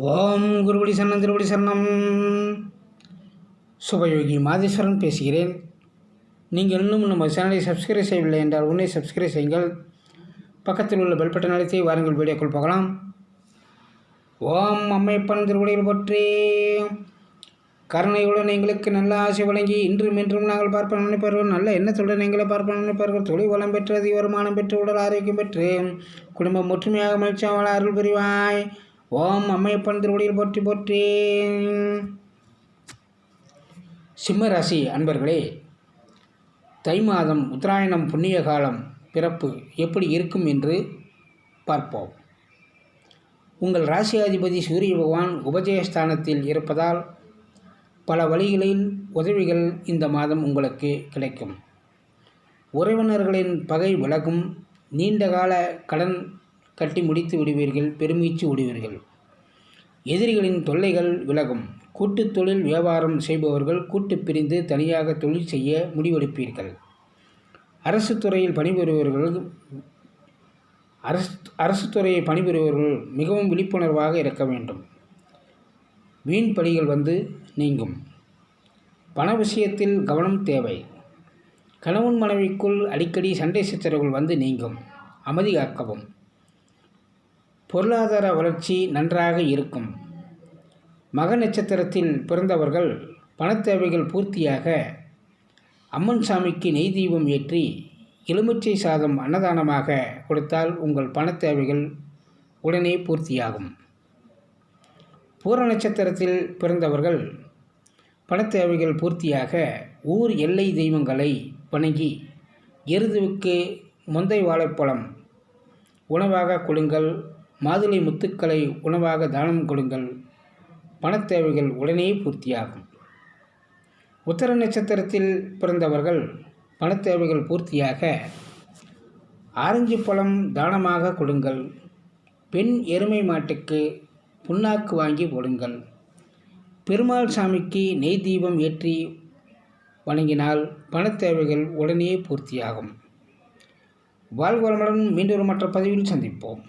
ஓம் குருபடி சரணம் திருபடி சரணம். சுபயோகி மாதேஸ்வரன் பேசுகிறேன். நீங்கள் இன்னும் நம்ம சேனலை சப்ஸ்கிரைப் செய்யவில்லை என்றால் உன்னை சப்ஸ்கிரைப் செய்யுங்கள். பக்கத்தில் உள்ள பெல் பட்டன் அழைத்து வாருங்கள் வீடியோக்குள் போகலாம். ஓம் அம்மைப்பன் திருவடியில் பற்றி. கருணையுடன் எங்களுக்கு நல்ல ஆசை வழங்கி இன்றும் இன்றும் நாங்கள் பார்ப்போம் நினைப்பார்கள் நல்ல எண்ணத்துடன் எங்களை பார்ப்போம் நினைப்பார்கள் தொழில் வளம் பெற்று அதிக வருமானம் பெற்று உடல் ஆரோக்கியம் பெற்று குடும்பம் ஒற்றுமையாக மகிழ்ச்சியாக அருள் புரிவாய். ஓம் அம்மையப்பன் திருவடியில் போற்றி போற்றி. சிம்ம ராசி அன்பர்களே தை மாதம் உத்தராயணம் புண்ணிய காலம் பிறப்பு எப்படி இருக்கும் என்று பார்ப்போம். உங்கள் ராசியாதிபதி சூரிய பகவான் உபஜயஸ்தானத்தில் இருப்பதால் பல வழிகளில் உதவிகள் இந்த மாதம் உங்களுக்கு கிடைக்கும். உறவினர்களின் பகை விலகும் நீண்டகால கடன் கட்டி முடித்து விடுவீர்கள் பெருமீச்சு விடுவீர்கள். எதிரிகளின் தொல்லைகள் விலகும். கூட்டு தொழில் வியாபாரம் செய்பவர்கள் கூட்டு பிரிந்து தனியாக தொழில் செய்ய முடிவெடுப்பீர்கள். அரசு துறையில் பணிபுரிபவர்கள் அரசு அரசு துறையை பணிபுரிபவர்கள் மிகவும் விழிப்புணர்வாக இருக்க வேண்டும். வீண் பலிகள் வந்து நீங்கும். பண விஷயத்தில் கவனம் தேவை. கணவன் மனைவிக்குள் அடிக்கடி சண்டை சச்சரவுகள் வந்து நீங்கும். அமைதி காக்கவும். பொருளாதார வளர்ச்சி நன்றாக இருக்கும். மக நட்சத்திரத்தில் பிறந்தவர்கள் பணத்தேவைகள் பூர்த்தியாக அம்மன் சாமிக்கு நெய் தீபம் ஏற்றி எலுமிச்சை சாதம் அன்னதானமாக கொடுத்தால் உங்கள் பணத்தேவைகள் உடனே பூர்த்தியாகும். பூர நட்சத்திரத்தில் பிறந்தவர்கள் பணத்தேவைகள் பூர்த்தியாக ஊர் எல்லை தெய்வங்களை வணங்கி எருதுவுக்கு முந்தை வாழைப்பழம் உணவாக கொடுங்கள் மாதுளை முத்துக்களை உணவாக தானம் கொடுங்கள். பணத்தேவைகள் உடனே பூர்த்தியாகும். உத்தர நட்சத்திரத்தில் பிறந்தவர்கள் பணத்தேவைகள் பூர்த்தியாக ஆரஞ்சு பழம் தானமாக கொடுங்கள். பெண் எருமை மாட்டுக்கு புண்ணாக்கு வாங்கி போடுங்கள். பெருமாள் சாமிக்கு நெய் தீபம் ஏற்றி வணங்கினால் பணத்தேவைகள் உடனே பூர்த்தியாகும். வாழ்வளமுடன் மீண்டும் மற்ற பதிவில் சந்திப்போம்.